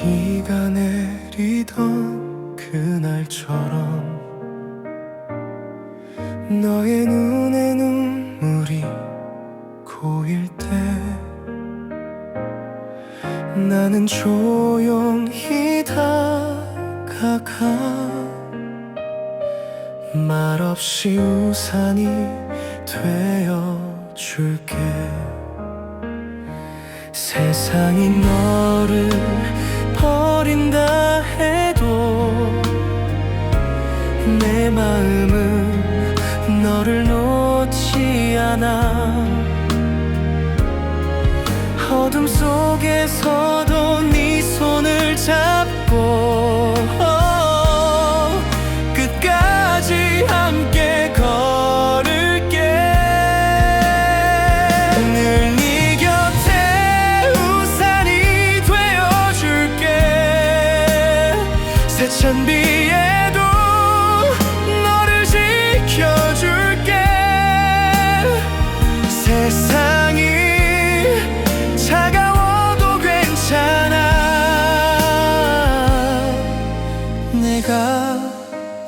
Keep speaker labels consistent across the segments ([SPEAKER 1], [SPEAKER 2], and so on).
[SPEAKER 1] 비가 내리던 그날처럼 너의 눈에 눈물이 고일 때 나는 조용히 다가가 말없이 우산이 되어 줄게. 세상이 너를 버린다 해도 내 마음은 너를 놓지 않아. 어둠 속에서도 내가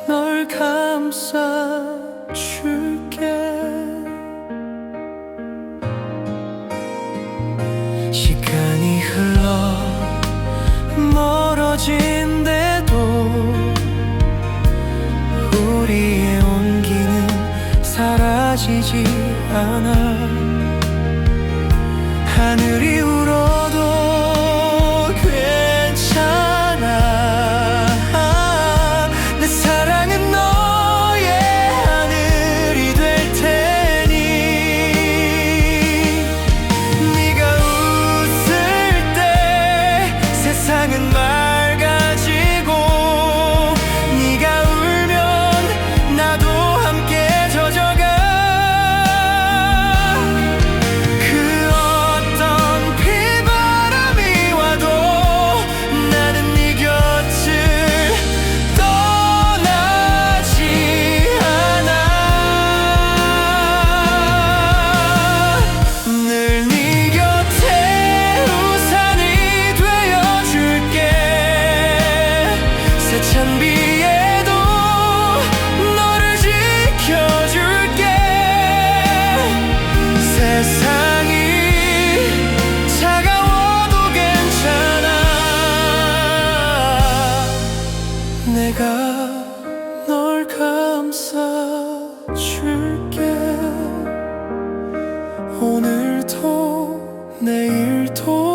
[SPEAKER 1] 널 감싸줄게. 시간이 흘러 멀어진대도 우리의 온기는 사라지지 않아. 하늘이 널 감싸줄게. 오늘도 내일도